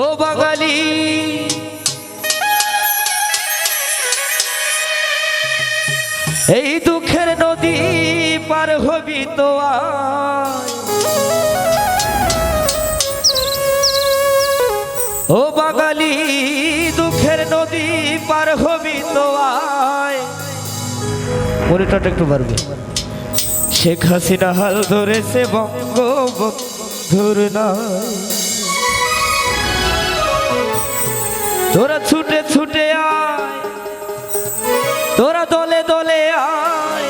ও বাঙালি। এই দুঃখের নদী পার হবি তো ও বাঙালি, দুঃখের নদী পার হবি তো আয় একটু বাড়বে। শেখ হাসিনা হাল ধরেছে বঙ্গবন্ধুর নাই তোরা ছুটে ছুটে আয়। তোরা দলে দলে আয়।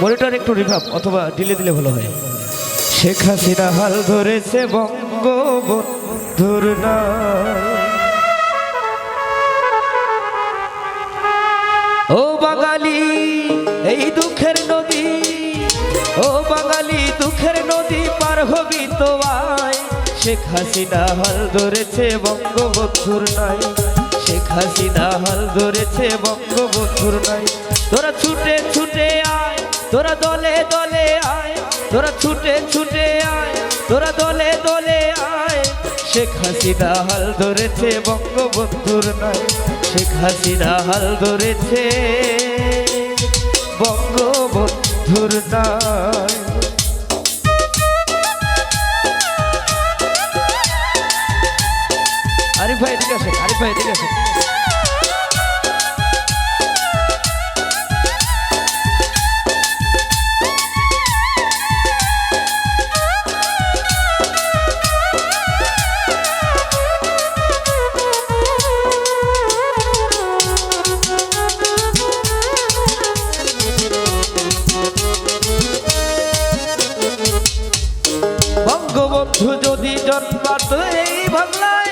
মনিটর একটু রিভাব অথবা ডিলে দিলে ভালো হয়। শেখ হাসিনা হাল ধরেছে বঙ্গবন্ধুর না ও বাঙালি, এই দুঃখের নদী, ও বাঙালি, দুঃখের নদী পার হবি তো আয় শেখ হাসিনা হাল ধরেছে বঙ্গবন্ধুর নাই। শেখ হাসিনা হাল ধরেছে বঙ্গবন্ধুর নাই। তোরা ছুটে ছুটে আয়, তোরা দলে দলে আয়, তোরা ছুটে ছুটে আয়, তোরা দলে দলে আয়। শেখ হাসিনা হাল ধরেছে বঙ্গবন্ধুর নাই। শেখ হাসিনা হাল ধরেছে বঙ্গবন্ধুর নাই। বঙ্গবন্ধু যদি জন্মাত এই বাংলায়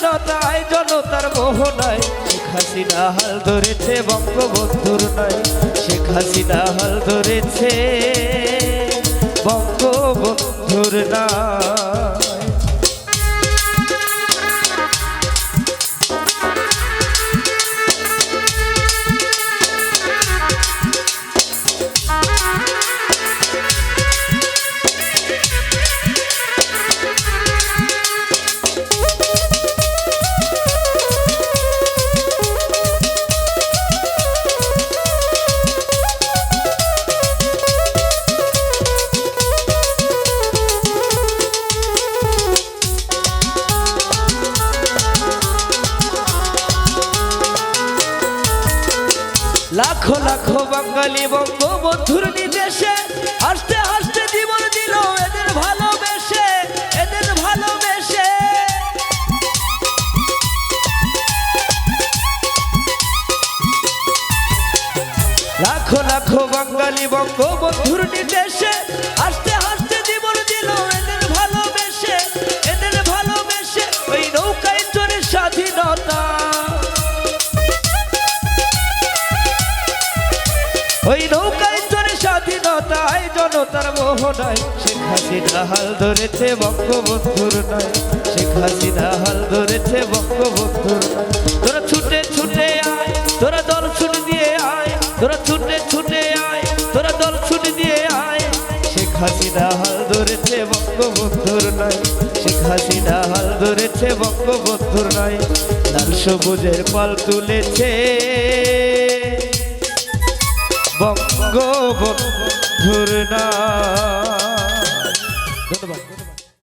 স্বাধীনতায় জনতার মোহনায় শেখ হাসিনা হাল ধরেছে বঙ্গবন্ধুর নাই শেখ হাসিনা হাল ধরেছে বঙ্গবন্ধুর নাই লাখো লাখো বাঙালি বঙ্গবন্ধুর নির্দেশে হাসতে হাসতে জীবন দিল এদের ভালোবেসে এদের ভালোবেসে। লাখো লাখো বাঙালি বঙ্গবন্ধুর নির্দেশে হাসতে হাসতে জীবন দিল এদের ভালোবেসে এদের ভালোবেসে। ওই নৌকায় চড়ে স্বাধীনতা জনতার মোহনায় শেখ হাসিনা হাল ধরেছে বঙ্গবন্ধুর নয়। শেখ হাসিনা হাল ধরেছে বঙ্গবন্ধুর তোরা ছুটে ছুটে আয়, তোরা দল ছুট দিয়ে আয়। তোরা ছুটে ছুটে আয়, তোরা দল ছুট দিয়ে আয়। শেখ হাসিনা হাল ধরেছে বঙ্গবন্ধুর নয়। শেখ হাসিনা হাল ধরেছে বঙ্গবন্ধুর নয়। লাল সবুজের পাল তুলেছে। বঙ্গবন্ধুর না। ধন্যবাদ।